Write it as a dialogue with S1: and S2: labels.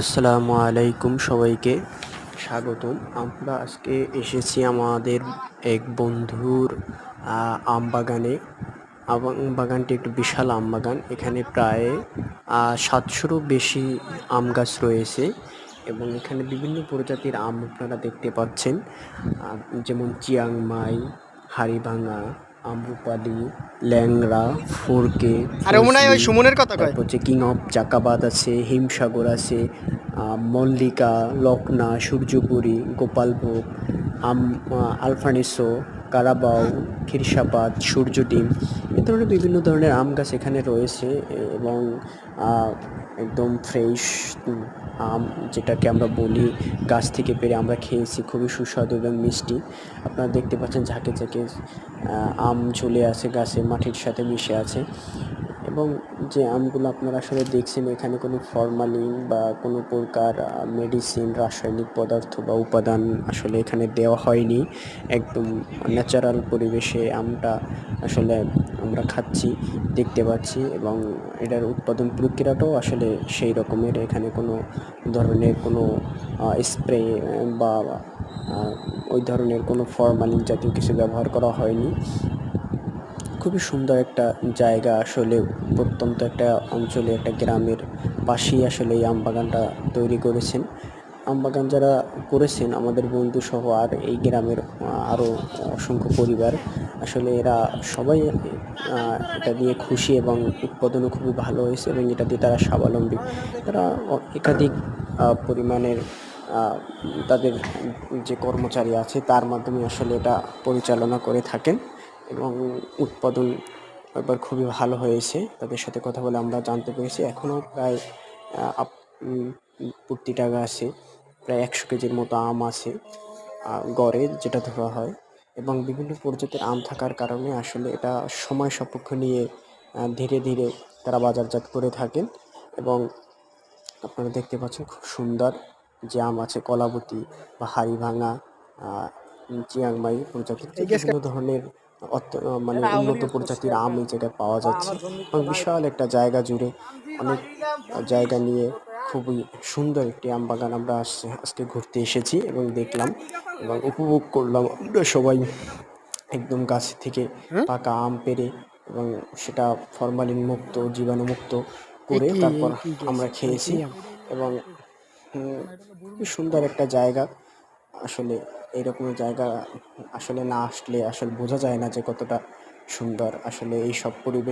S1: আসসালামু আলাইকুম সবাইকে। স্বাগতম। আমরা আজকে এসেছি আমাদের এক বন্ধুর আম বাগানে আম বাগানটি একটু বিশাল আম বাগান এখানে প্রায় সাতশোরও বেশি আম গাছ রয়েছে এবং এখানে বিভিন্ন প্রজাতির আম আপনারা দেখতে পাচ্ছেন। যেমন চিয়াংমাই হাড়িভাঙা আম্রপালি ল্যাংড়া ফোরকে
S2: আরে মনে হয় ওই সুমনের কথা কয়।
S1: হচ্ছে কিং অফ জাকাবাদ আছে হিমসাগর আছে মল্লিকা লকনা সূর্যপুরী গোপালভোগ আম আলফানিসো কারাবাও খিরসাপাত সূর্য ডিম এ ধরনের বিভিন্ন ধরনের আম গাছ এখানে রয়েছে এবং একদম ফ্রেশ আম যেটাকে আমরা বলি গাছ থেকে পেরে আমরা খেয়েছি খুবই সুস্বাদু এবং মিষ্টি। আপনারা দেখতে পাচ্ছেন ঝাঁকে ঝাঁকে আম ঝুলে আছে গাছে মাটির সাথে মিশে আছে। এবং যে আমগুলো আপনারা আসলে দেখছেন, এখানে কোনো ফরমালিন বা কোনো প্রকার মেডিসিন রাসায়নিক পদার্থ বা উপাদান আসলে এখানে দেওয়া হয়নি। একদম ন্যাচারাল পরিবেশে আমটা আসলে আমরা খাচ্ছি, দেখতে পাচ্ছি এবং এটার উৎপাদন প্রক্রিয়াটাও আসলে সেই রকমের। এখানে কোনো ধরনের কোনো স্প্রে বা ওই ধরনের কোনো ফরমালিন জাতীয় কিছু ব্যবহার করা হয়নি। খুবই সুন্দর একটা জায়গা আসলে, প্রত্যন্ত একটা অঞ্চলে, একটা গ্রামের পাশেই আসলে এই আমবাগানটা তৈরি করেছেন। আমবাগান যারা করেছেন, আমাদের বন্ধু সহ আর এই গ্রামের আরও অসংখ্য পরিবার, আসলে এরা সবাই এটা দিয়ে খুশি এবং উৎপাদনও খুবই ভালো হয়েছে এবং এটা দিয়ে তারা স্বাবলম্বী। তারা একাধিক পরিমাণের তাদের যে কর্মচারী আছে তার মাধ্যমে আসলে এটা পরিচালনা করে থাকেন এবং উৎপাদন এবার খুবই ভালো হয়েছে। তাদের সাথে কথা বলে আমরা জানতে পেরেছি। এখনও প্রায় উম, প্রতিটা গাছে প্রায় একশো কেজির মতো আম আছে গড়ে যেটা ধরা হয় এবং বিভিন্ন প্রজাতির আম থাকার কারণে আসলে এটা সময় সাপেক্ষ নিয়ে ধীরে ধীরে তারা বাজারজাত করে থাকেন এবং আপনারা দেখতে পাচ্ছেন খুব সুন্দর যে আম আছে কলাবতী বা হাড়িভাঙা চিয়াংমাই প্রজাতির বিভিন্ন ধরনের মানে উন্নত প্রজাতির আম এই জায়গায় পাওয়া যাচ্ছে। এবং বিশাল একটা জায়গা জুড়ে অনেক জায়গা নিয়ে খুবই সুন্দর একটি আম বাগান আমরা আজ- আজকে ঘুরতে এসেছি এবং দেখলাম এবং উপভোগ করলাম। আমরা সবাই একদম গাছ থেকে পাকা আম পেরে এবং সেটা ফরমালিন মুক্ত জীবাণু মুক্ত করে তারপর আমরা খেয়েছি এবং খুবই সুন্দর একটা জায়গা। আসলে এইরকম জায়গা আসলে না আসলে আসলে বোঝা যায় না যে কতটা সুন্দর। আসলে এই সব পরিবেশ